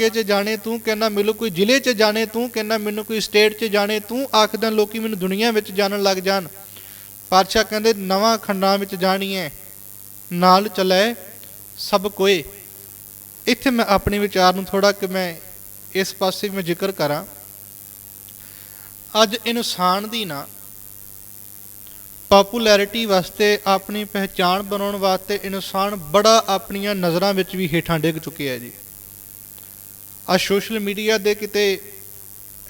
ਇਲਾਕੇ 'ਚ ਜਾਣੇ ਤੂੰ, ਕਹਿੰਦਾ ਮੈਨੂੰ ਕੋਈ ਜ਼ਿਲ੍ਹੇ 'ਚ ਜਾਣੇ ਤੂੰ, ਕਹਿੰਦਾ ਮੈਨੂੰ ਕੋਈ ਸਟੇਟ 'ਚ ਜਾਣੇ ਤੂੰ, ਆਖਦਾ ਲੋਕੀ ਮੈਨੂੰ ਦੁਨੀਆ ਵਿੱਚ ਜਾਣਨ ਲੱਗ ਜਾਣ। ਪਾਤਸ਼ਾਹ ਕਹਿੰਦੇ, ਨਵਾਂ ਖੰਡਾਂ ਵਿੱਚ ਜਾਣੀ ਹੈ ਨਾਲ ਚੱਲੇ ਸਭ ਕੋਏ। ਇੱਥੇ ਮੈਂ ਆਪਣੇ ਵਿਚਾਰ ਨੂੰ ਥੋੜਾ ਕਿ ਮੈਂ ਇਸ ਪਾਸੇ ਮੈਂ ਜ਼ਿਕਰ ਕਰਾਂ। ਅੱਜ ਇਨਸਾਨ ਦੀ ਨਾ ਪਪੂਲੈਰਿਟੀ ਵਾਸਤੇ ਆਪਣੀ ਪਹਿਚਾਣ ਬਣਾਉਣ ਵਾਸਤੇ ਇਨਸਾਨ ਬੜਾ ਆਪਣੀਆਂ ਨਜ਼ਰਾਂ ਵਿੱਚ ਵੀ ਹੇਠਾਂ ਡਿੱਗ ਚੁੱਕਿਆ ਹੈ ਜੀ। ਆ ਸੋਸ਼ਲ ਮੀਡੀਆ ਦੇ ਕਿਤੇ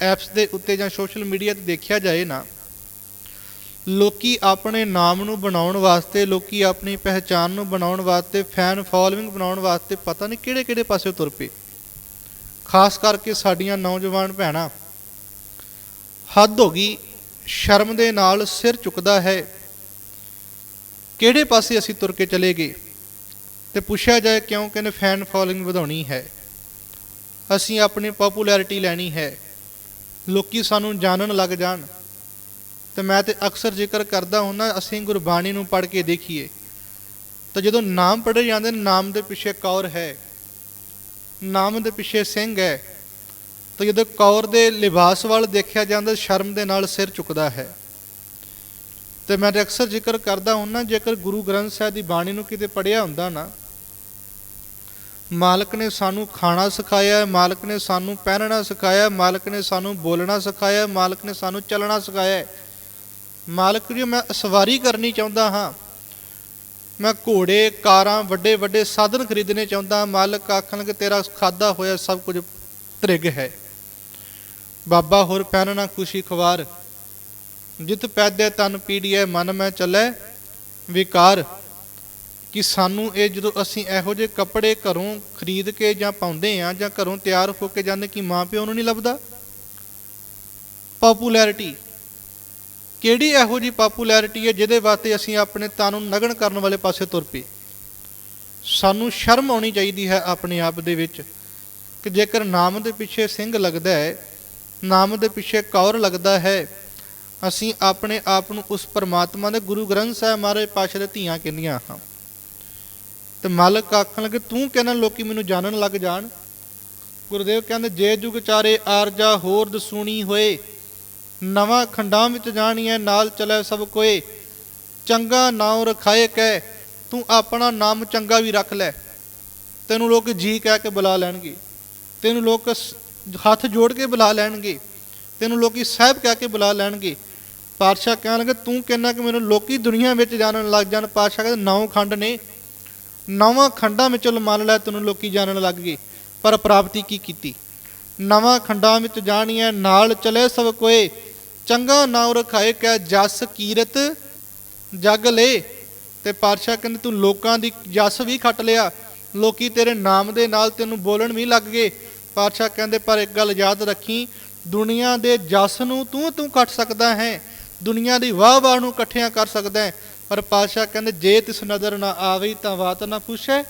ਐਪਸ ਦੇ ਉੱਤੇ ਜਾਂ ਸੋਸ਼ਲ ਮੀਡੀਆ ਤੇ ਦੇਖਿਆ ਜਾਏ ਨਾ, ਲੋਕੀ ਆਪਣੇ ਨਾਮ ਨੂੰ ਬਣਾਉਣ ਵਾਸਤੇ, ਲੋਕੀ ਆਪਣੀ ਪਹਿਚਾਣ ਨੂੰ ਬਣਾਉਣ ਵਾਸਤੇ ਫੈਨ ਫਾਲੋਇੰਗ ਬਣਾਉਣ ਵਾਸਤੇ ਪਤਾ ਨਹੀਂ ਕਿਹੜੇ ਕਿਹੜੇ ਪਾਸੇ ਤੁਰ ਪਏ। ਖਾਸ ਕਰਕੇ ਸਾਡੀਆਂ ਨੌਜਵਾਨ ਭੈਣਾਂ, ਹੱਦ ਹੋ ਗਈ ਸ਼ਰਮ ਦੇ ਨਾਲ ਸਿਰ ਝੁਕਦਾ ਹੈ, ਕਿਹੜੇ ਪਾਸੇ ਅਸੀਂ ਤੁਰ ਕੇ ਚਲੇ ਗਏ? ਤੇ ਪੁੱਛਿਆ ਜਾਏ ਕਿਉਂ ਕਹਿੰਦੇ ਫੈਨ ਫਾਲੋਇੰਗ ਵਧਾਉਣੀ ਹੈ। ਅਸੀਂ ਆਪਣੀ ਪਪੂਲੈਰਿਟੀ ਲੈਣੀ ਹੈ। ਲੋਕੀ ਸਾਨੂੰ ਜਾਣਨ ਲੱਗ ਜਾਣ। ਤੇ ਮੈਂ ਤੇ ਅਕਸਰ ਜ਼ਿਕਰ ਕਰਦਾ ਹੁੰਦਾ, ਅਸੀਂ ਗੁਰਬਾਣੀ ਨੂੰ ਪੜ੍ਹ ਕੇ ਦੇਖੀਏ। ਤਾਂ ਜਦੋਂ ਨਾਮ ਪੜ੍ਹੇ ਜਾਂਦੇ ਨੇ, ਨਾਮ ਦੇ ਪਿੱਛੇ ਕੌਰ ਹੈ। ਨਾਮ ਦੇ ਪਿੱਛੇ ਸਿੰਘ ਹੈ। ਤਾਂ ਜਦੋਂ ਕੌਰ ਦੇ ਲਿਬਾਸ ਵੱਲ ਦੇਖਿਆ ਜਾਂਦਾ, ਸ਼ਰਮ ਦੇ ਨਾਲ ਸਿਰ ਝੁਕਦਾ ਹੈ। ਤੇ ਮੈਂ ਤੇ ਅਕਸਰ ਜ਼ਿਕਰ ਕਰਦਾ ਹੁੰਦਾ, ਜੇਕਰ ਗੁਰੂ ਗ੍ਰੰਥ ਸਾਹਿਬ ਦੀ ਬਾਣੀ ਨੂੰ ਕਿਤੇ ਪੜਿਆ ਹੁੰਦਾ ਨਾ ਮਾਲਕ ਨੇ ਸਾਨੂੰ ਖਾਣਾ ਸਿਖਾਇਆ, ਮਾਲਕ ਨੇ ਸਾਨੂੰ ਪਹਿਨਣਾ ਸਿਖਾਇਆ, ਮਾਲਕ ਨੇ ਸਾਨੂੰ ਬੋਲਣਾ ਸਿਖਾਇਆ, ਮਾਲਕ ਨੇ ਸਾਨੂੰ ਚੱਲਣਾ ਸਿਖਾਇਆ। ਮਾਲਕ ਜੀ, ਮੈਂ ਸਵਾਰੀ ਕਰਨੀ ਚਾਹੁੰਦਾ ਹਾਂ। ਮੈਂ ਘੋੜੇ, ਕਾਰਾਂ, ਵੱਡੇ ਵੱਡੇ ਸਾਧਨ ਖਰੀਦਣੇ ਚਾਹੁੰਦਾ ਹਾਂ। ਮਾਲਕ ਆਖਣ ਕਿ ਤੇਰਾ ਖਾਦਾ ਹੋਇਆ, ਸਭ ਕੁਝ ਤ੍ਰਿਗ ਹੈ। ਬਾਬਾ, ਹੋਰ ਪਹਿਨਣਾ ਖੁਸ਼ੀ ਖਵਾਰ। ਜਿਤ ਪੈਦੇ ਤਨ ਪੀੜੀਏ ਮਨ ਮੈਂ ਚੱਲੇ, ਵਿਕਾਰ। ਕਿ ਸਾਨੂੰ ਇਹ ਜਦੋਂ ਅਸੀਂ ਇਹੋ ਜਿਹੇ ਕੱਪੜੇ ਘਰੋਂ ਖਰੀਦ ਕੇ ਜਾਂ ਪਾਉਂਦੇ ਆ ਜਾਂ ਘਰੋਂ ਤਿਆਰ ਹੋ ਕੇ ਜਾਂਦੇ ਕਿ ਮਾਂ ਪਿਓ ਨੂੰ ਨਹੀਂ ਲੱਭਦਾ? ਪਪੂਲੈਰਿਟੀ ਕਿਹੜੀ ਇਹੋ ਜੀ ਪਪੂਲੈਰਿਟੀ ਹੈ ਜਿਹਦੇ ਵਾਸਤੇ ਅਸੀਂ ਆਪਣੇ ਤਨ ਨੂੰ ਨਗਨ ਕਰਨ ਵਾਲੇ ਪਾਸੇ ਤੁਰ ਪਏ? ਸਾਨੂੰ ਸ਼ਰਮ ਆਉਣੀ ਚਾਹੀਦੀ ਹੈ ਆਪਣੇ ਆਪ ਦੇ ਵਿੱਚ ਕਿ ਜੇਕਰ ਨਾਮ ਦੇ ਪਿੱਛੇ ਸਿੰਘ ਲੱਗਦਾ ਹੈ, ਨਾਮ ਦੇ ਪਿੱਛੇ ਕੌਰ ਲੱਗਦਾ ਹੈ, ਅਸੀਂ ਆਪਣੇ ਆਪ ਨੂੰ ਉਸ ਪਰਮਾਤਮਾ ਦੇ ਗੁਰੂ ਗ੍ਰੰਥ ਸਾਹਿਬ ਮਹਾਰਾਜ ਪਾਸ਼ਾ ਦੇ ਧੀਆਂ ਕਹਿੰਦੀਆਂ ਹਾਂ। ਤੇ ਮਾਲਕ ਆਖਣ ਲੱਗੇ, ਤੂੰ ਕਹਿੰਦਾ ਲੋਕੀ ਮੈਨੂੰ ਜਾਣਨ ਲੱਗ ਜਾਣ? ਗੁਰਦੇਵ ਕਹਿੰਦੇ, ਜੇ ਜੁਗ ਚਾਰੇ ਆਰਜਾ ਹੋਰ ਦਸੂਣੀ ਹੋਏ, ਨਵਾਂ ਖੰਡਾਂ ਵਿੱਚ ਜਾਣੀਐ, ਨਾਲ ਚਲੇ ਸਭ ਕੋਏ। ਚੰਗਾ ਨਾਮ ਰਖਾਏ ਕਹਿ, ਤੂੰ ਆਪਣਾ ਨਾਮ ਚੰਗਾ ਵੀ ਰੱਖ ਲੈ। ਤੈਨੂੰ ਲੋਕ ਜੀ ਕਹਿ ਕੇ ਬੁਲਾ ਲੈਣਗੇ। ਤੈਨੂੰ ਲੋਕ ਹੱਥ ਜੋੜ ਕੇ ਬੁਲਾ ਲੈਣਗੇ। ਤੈਨੂੰ ਲੋਕੀ ਸਾਹਿਬ ਕਹਿ ਕੇ ਬੁਲਾ ਲੈਣਗੇ। ਪਾਤਸ਼ਾਹ ਕਹਿਣਗੇ ਤੂੰ ਕਹਿੰਦਾ ਕਿ ਮੈਨੂੰ ਲੋਕੀ ਦੁਨੀਆ ਵਿੱਚ ਜਾਣਨ ਲੱਗ ਜਾਣ। ਪਾਤਸ਼ਾਹ ਕਹਿੰਦੇ, ਨੌ ਖੰਡ ਨੇ। ਨਵਾਂ ਖੰਡਾਂ ਵਿੱਚੋਂ ਮੰਨ ਲੈ ਤੈਨੂੰ ਲੋਕੀ ਜਾਣਨ ਲੱਗ ਗਏ। ਪਰ ਪ੍ਰਾਪਤੀ ਕੀ ਕੀਤੀ? ਨਵਾਂ ਖੰਡਾਂ ਵਿੱਚ ਜਾਣੀਐ, ਨਾਲ ਚਲੇ ਸਭ ਕੋਏ। ਚੰਗਾ ਨਾਮ ਰਖਾਏ ਕਹਿ ਜਸ ਕੀਰਤ ਜਗ ਲੈ। ਤੇ ਪਾਤਸ਼ਾਹ ਕਹਿੰਦੇ, ਤੂੰ ਲੋਕਾਂ ਦੀ ਜਸ ਵੀ ਖੱਟ ਲਿਆ। ਲੋਕੀ ਤੇਰੇ ਨਾਮ ਦੇ ਨਾਲ ਤੈਨੂੰ ਬੋਲਣ ਵੀ ਲੱਗ ਗਏ। ਪਾਤਸ਼ਾਹ ਕਹਿੰਦੇ, ਪਰ ਇੱਕ ਗੱਲ ਯਾਦ ਰੱਖੀ, ਦੁਨੀਆ ਦੇ ਜਸ ਨੂੰ ਤੂੰ ਤੂੰ ਕੱਟ ਸਕਦਾ ਹੈ। ਦੁਨੀਆ ਦੀ ਵਾਹ ਵਾਹ ਨੂੰ ਇਕੱਠਿਆਂ ਕਰ ਸਕਦਾ ਹੈ। ਪਰ ਪਾਤਸ਼ਾਹ ਕਹਿੰਦੇ, ਜੇ ਤਿਸ ਨਜ਼ਰ ਨਾ ਆਵੇ ਤਾਂ ਬਾਤ ਨਾ ਪੁੱਛੇ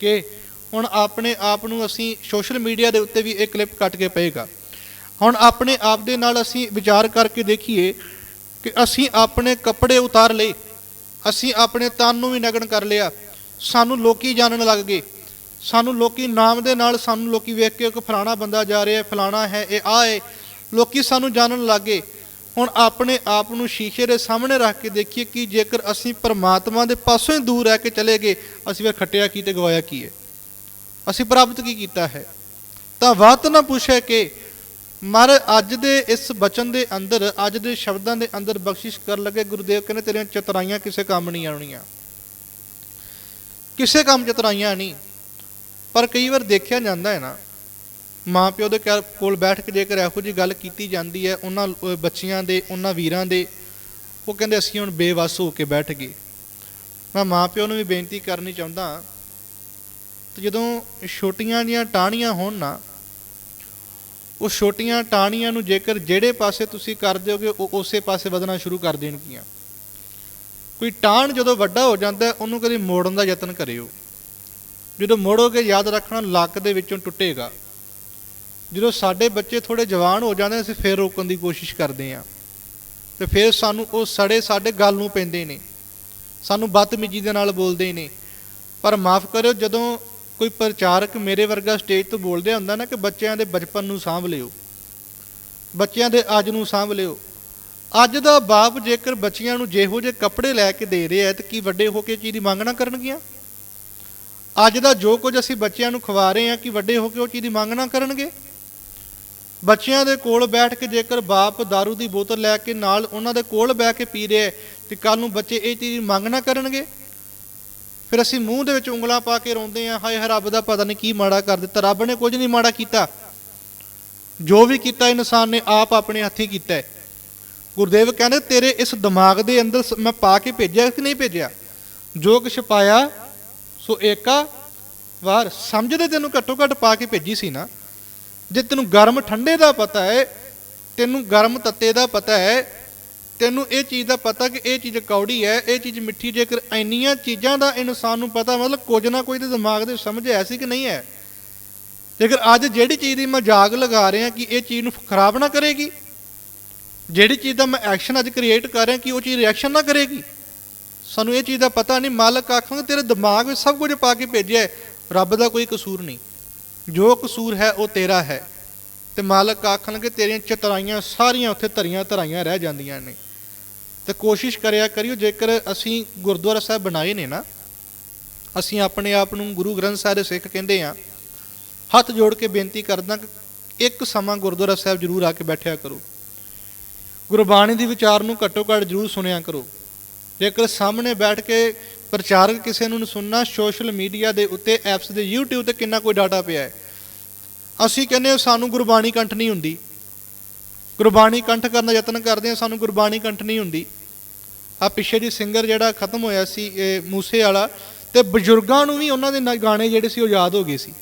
ਕਿ ਹੁਣ ਆਪਣੇ ਆਪ ਨੂੰ ਅਸੀਂ ਸੋਸ਼ਲ ਮੀਡੀਆ ਦੇ ਉੱਤੇ ਵੀ ਇਹ ਕਲਿੱਪ ਕੱਟ ਕੇ ਪਏਗਾ। ਹੁਣ ਆਪਣੇ ਆਪ ਦੇ ਨਾਲ ਅਸੀਂ ਵਿਚਾਰ ਕਰਕੇ ਦੇਖੀਏ ਕਿ ਅਸੀਂ ਆਪਣੇ ਕੱਪੜੇ ਉਤਾਰ ਲਏ, ਅਸੀਂ ਆਪਣੇ ਤਨ ਨੂੰ ਵੀ ਨਗਨ ਕਰ ਲਿਆ, ਸਾਨੂੰ ਲੋਕੀ ਜਾਣਨ ਲੱਗ ਗਏ, ਸਾਨੂੰ ਲੋਕੀ ਨਾਮ ਦੇ ਨਾਲ ਸਾਨੂੰ ਲੋਕੀ ਵੇਖ ਕੇ ਇੱਕ ਫਲਾਣਾ ਬੰਦਾ ਜਾ ਰਿਹਾ ਫਲਾਣਾ ਹੈ, ਇਹ ਆ ਹੈ, ਲੋਕੀ ਸਾਨੂੰ ਜਾਣਨ ਲੱਗ ਗਏ। ਹੁਣ ਆਪਣੇ ਆਪ ਨੂੰ ਸ਼ੀਸ਼ੇ ਦੇ ਸਾਹਮਣੇ ਰੱਖ ਕੇ ਦੇਖੀਏ ਕਿ ਜੇਕਰ ਅਸੀਂ ਪਰਮਾਤਮਾ ਦੇ ਪਾਸੋਂ ਹੀ ਦੂਰ ਰਹਿ ਕੇ ਚਲੇ ਗਏ, ਅਸੀਂ ਫਿਰ ਖੱਟਿਆ ਕੀ ਤੇ ਗਵਾਇਆ ਕੀ ਹੈ? ਅਸੀਂ ਪ੍ਰਾਪਤ ਕੀ ਕੀਤਾ ਹੈ? ਤਾਂ ਵਾਤ ਨਾ ਪੁੱਛੇ ਕਿ ਮਰ ਅੱਜ ਦੇ ਇਸ ਬਚਨ ਦੇ ਅੰਦਰ, ਅੱਜ ਦੇ ਸ਼ਬਦਾਂ ਦੇ ਅੰਦਰ ਬਖਸ਼ਿਸ਼ ਕਰ ਲਗੇ ਗੁਰਦੇਵ ਕਹਿੰਦੇ, ਤੇਰੀਆਂ ਚਤਰਾਈਆਂ ਕਿਸੇ ਕੰਮ ਨਹੀਂ ਆਉਣੀਆਂ। ਕਿਸੇ ਕੰਮ ਚਤਰਾਈਆਂ ਨਹੀਂ। ਪਰ ਕਈ ਵਾਰ ਦੇਖਿਆ ਜਾਂਦਾ ਹੈ ਨਾ ਮਾਂ ਪਿਓ ਦੇ ਘਰ- ਕੋਲ ਬੈਠ ਕੇ ਜੇਕਰ ਇਹੋ ਜੀ ਗੱਲ ਕੀਤੀ ਜਾਂਦੀ ਹੈ, ਉਹਨਾਂ ਬੱਚਿਆਂ ਦੇ, ਉਹਨਾਂ ਵੀਰਾਂ ਦੇ, ਉਹ ਕਹਿੰਦੇ ਅਸੀਂ ਹੁਣ ਬੇਵਸ ਹੋ ਕੇ ਬੈਠ ਗਏ। ਮੈਂ ਮਾਂ ਪਿਓ ਨੂੰ ਵੀ ਬੇਨਤੀ ਕਰਨੀ ਚਾਹੁੰਦਾ ਤੇ ਜਦੋਂ ਛੋਟੀਆਂ ਜੀਆਂ ਟਾਹਣੀਆਂ ਹੋਣ ਨਾ, ਉਹ ਛੋਟੀਆਂ ਟਾਹਣੀਆਂ ਨੂੰ ਜੇਕਰ ਜਿਹੜੇ ਪਾਸੇ ਤੁਸੀਂ ਕਰ ਦਿਓਗੇ, ਉਹ ਉਸੇ ਪਾਸੇ ਵਧਣਾ ਸ਼ੁਰੂ ਕਰ ਦੇਣਗੀਆਂ। ਕੋਈ ਟਾਹਣ ਜਦੋਂ ਵੱਡਾ ਹੋ ਜਾਂਦਾ, ਉਹਨੂੰ ਕਦੇ ਮੋੜਨ ਦਾ ਯਤਨ ਕਰਿਓ। ਜਦੋਂ ਮੋੜੋਗੇ, ਯਾਦ ਰੱਖਣਾ ਲੱਕ ਦੇ ਵਿੱਚੋਂ ਟੁੱਟੇਗਾ। ਜਦੋਂ ਸਾਡੇ ਬੱਚੇ ਥੋੜੇ ਜਵਾਨ ਹੋ ਜਾਂਦੇ ਅਸੀਂ ਫੇਰ ਰੋਕਣ ਦੀ ਕੋਸ਼ਿਸ਼ ਕਰਦੇ ਹਾਂ। ਤੇ ਫਿਰ ਸਾਨੂੰ ਉਹ ਸੜੇ ਸਾਡੇ ਗੱਲ ਨੂੰ ਪੈਂਦੇ ਨੇ। ਸਾਨੂੰ ਬਦਤਮੀਜੀ ਦੇ ਨਾਲ ਬੋਲਦੇ ਨੇ। ਪਰ ਮਾਫ ਕਰਿਓ, ਜਦੋਂ ਕੋਈ ਪ੍ਰਚਾਰਕ ਮੇਰੇ ਵਰਗਾ ਸਟੇਜ ਤੋਂ ਬੋਲਦੇ ਹੁੰਦਾ ਨਾ ਕਿ ਬੱਚਿਆਂ ਦੇ ਬਚਪਨ ਨੂੰ ਸਾਂਭ ਲਿਓ। ਬੱਚਿਆਂ ਦੇ ਅੱਜ ਨੂੰ ਸਾਂਭ ਲਿਓ। ਅੱਜ ਦਾ ਬਾਪ ਜੇਕਰ ਬੱਚਿਆਂ ਨੂੰ ਜਿਹੋ ਜਿਹੇ ਕੱਪੜੇ ਲੈ ਕੇ ਦੇ ਰਿਹਾ ਹੈ, ਤੇ ਕੀ ਵੱਡੇ ਹੋ ਕੇ ਚੀਜ਼ ਦੀ ਮੰਗ ਨਾ ਕਰਨਗੀਆਂ? ਅੱਜ ਦਾ ਜੋ ਕੁਝ ਅਸੀਂ ਬੱਚਿਆਂ ਨੂੰ ਖਵਾ ਰਹੇ ਹਾਂ, ਕਿ ਵੱਡੇ ਹੋ ਕੇ ਉਹ ਚੀਜ਼ ਦੀ ਮੰਗ ਨਾ ਕਰਨਗੇ? ਬੱਚਿਆਂ ਦੇ ਕੋਲ ਬੈਠ ਕੇ ਜੇਕਰ ਬਾਪ दारू ਦੀ ਬੋਤਲ ਲੈ ਕੇ ਨਾਲ ਉਹਨਾਂ ਦੇ ਕੋਲ ਬਹਿ ਕੇ ਪੀ ਰਿਹਾ ਹੈ, ਤੇ ਕੱਲ ਨੂੰ ਬੱਚੇ ਇਹ ਚੀਜ਼ ਮੰਗ ਨਾ ਕਰਨਗੇ? ਫਿਰ ਅਸੀਂ ਮੂੰਹ ਦੇ ਵਿੱਚ ਉਂਗਲਾਂ ਪਾ ਕੇ ਰੋਂਦੇ ਹਾਂ ਹਾਏ ਹਾਏ, ਰੱਬ ਦਾ ਪਤਾ ਨਹੀਂ ਕੀ ਮਾੜਾ ਕਰ ਦਿੱਤਾ, ਰੱਬ ਨੇ ਕੁਝ ਨਹੀਂ ਮਾੜਾ ਕੀਤਾ। ਜੋ ਵੀ ਕੀਤਾ ਇਨਸਾਨ ਨੇ ਆਪ ਆਪਣੇ ਹੱਥੀਂ ਕੀਤਾ ਹੈ। ਗੁਰਦੇਵ ਕਹਿੰਦੇ, ਤੇਰੇ ਇਸ ਦਿਮਾਗ ਦੇ ਅੰਦਰ ਸ- ਮੈਂ ਪਾ ਕੇ ਭੇਜਿਆ ਕਿ ਨਹੀਂ ਭੇਜਿਆ? ਜੋ ਕੁਛ ਪਾਇਆ, ਸੋ ਏਕਾ ਵਾਰ ਸਮਝਦੇ ਤੈਨੂੰ ਘੱਟੋ ਘੱਟ ਪਾ ਕੇ ਭੇਜੀ ਸੀ ਨਾ? ਜੇ ਤੈਨੂੰ ਗਰਮ ਠੰਡੇ ਦਾ ਪਤਾ ਹੈ, ਤੈਨੂੰ ਗਰਮ ਤੱਤੇ ਦਾ ਪਤਾ ਹੈ, ਤੈਨੂੰ ਇਹ ਚੀਜ਼ ਦਾ ਪਤਾ ਕਿ ਇਹ ਚੀਜ਼ ਕੌੜੀ ਹੈ, ਇਹ ਚੀਜ਼ ਮਿੱਠੀ, ਜੇਕਰ ਇੰਨੀਆਂ ਚੀਜ਼ਾਂ ਦਾ ਇਨਸਾਨ ਨੂੰ ਪਤਾ, ਮਤਲਬ ਕੁਝ ਨਾ ਕੁਝ ਤੇ ਦਿਮਾਗ ਦੇ ਸਮਝ ਹੈ ਸੀ ਕਿ ਨਹੀਂ ਹੈ ਜੇਕਰ ਅੱਜ ਜਿਹੜੀ ਚੀਜ਼ ਦੀ ਮੈਂ ਜਾਗ ਲਗਾ ਰਿਹਾ ਕਿ ਇਹ ਚੀਜ਼ ਨੂੰ ਖਰਾਬ ਨਾ ਕਰੇਗੀ, ਜਿਹੜੀ ਚੀਜ਼ ਦਾ ਮੈਂ ਐਕਸ਼ਨ ਅੱਜ ਕ੍ਰੀਏਟ ਕਰ ਰਿਹਾ ਕਿ ਉਹ ਚੀਜ਼ ਰਿਐਕਸ਼ਨ ਨਾ ਕਰੇਗੀ, ਸਾਨੂੰ ਇਹ ਚੀਜ਼ ਦਾ ਪਤਾ ਨਹੀਂ, ਮਾਲਕ ਆਖਾਂਗੇ ਤੇਰੇ ਦਿਮਾਗ ਵਿੱਚ ਸਭ ਕੁਝ ਪਾ ਕੇ ਭੇਜਿਆ ਰੱਬ ਦਾ ਕੋਈ ਕਸੂਰ ਨਹੀਂ। ਜੋ ਕਸੂਰ ਹੈ ਉਹ ਤੇਰਾ ਹੈ। ਤੇ ਮਾਲਕ ਆਖਣਗੇ, ਤੇਰੀਆਂ ਚਤਰਾਈਆਂ ਸਾਰੀਆਂ ਉੱਥੇ ਧਰੀਆਂ ਧਰਾਈਆਂ ਰਹਿ ਜਾਂਦੀਆਂ ਨੇ। ਤੇ ਕੋਸ਼ਿਸ਼ ਕਰਿਆ ਕਰਿਓ, ਜੇਕਰ ਅਸੀਂ ਗੁਰਦੁਆਰਾ ਸਾਹਿਬ ਬਣਾਏ ਨੇ ਨਾ, ਅਸੀਂ ਆਪਣੇ ਆਪ ਨੂੰ ਗੁਰੂ ਗ੍ਰੰਥ ਸਾਹਿਬ ਦੇ ਸਿੱਖ ਕਹਿੰਦੇ ਆ ਹੱਥ ਜੋੜ ਕੇ ਬੇਨਤੀ ਕਰਦਾ ਕਿ ਇੱਕ ਸਮਾਂ ਗੁਰਦੁਆਰਾ ਸਾਹਿਬ ਜ਼ਰੂਰ ਆ ਕੇ ਬੈਠਿਆ ਕਰੋ। ਗੁਰਬਾਣੀ ਦੀ ਵਿਚਾਰ ਨੂੰ ਘੱਟੋ ਘੱਟ ਜ਼ਰੂਰ ਸੁਣਿਆ ਕਰੋ। ਜੇਕਰ ਸਾਹਮਣੇ ਬੈਠ ਕੇ ਪ੍ਰਚਾਰਕ ਕਿਸੇ ਨੂੰ ਸੁਣਨਾ ਸੋਸ਼ਲ ਮੀਡੀਆ ਦੇ ਉੱਤੇ ਐਪਸ ਦੇ YouTube ਤੇ ਕਿੰਨਾ ਕੋਈ ਡਾਟਾ ਪਿਆ ਹੈ। ਅਸੀਂ ਕਹਿੰਦੇ ਹਾਂ ਸਾਨੂੰ ਗੁਰਬਾਣੀ ਕੰਠ ਨਹੀਂ ਹੁੰਦੀ। ਗੁਰਬਾਣੀ ਕੰਠ ਕਰਨ ਦਾ ਯਤਨ ਕਰਦੇ ਹਾਂ, ਸਾਨੂੰ ਗੁਰਬਾਣੀ ਕੰਠ ਨਹੀਂ ਹੁੰਦੀ। ਆ ਪਿੱਛੇ ਜੀ ਸਿੰਗਰ ਜਿਹੜਾ ਖਤਮ ਹੋਇਆ ਸੀ, ਇਹ ਮੂਸੇ ਵਾਲਾ ਤੇ ਬਜ਼ੁਰਗਾਂ ਨੂੰ ਵੀ ਉਹਨਾਂ ਦੇ ਨ- ਗਾਣੇ ਜਿਹੜੇ ਸੀ ਉਹ ਯਾਦ ਹੋ ਗਏ ਸੀ।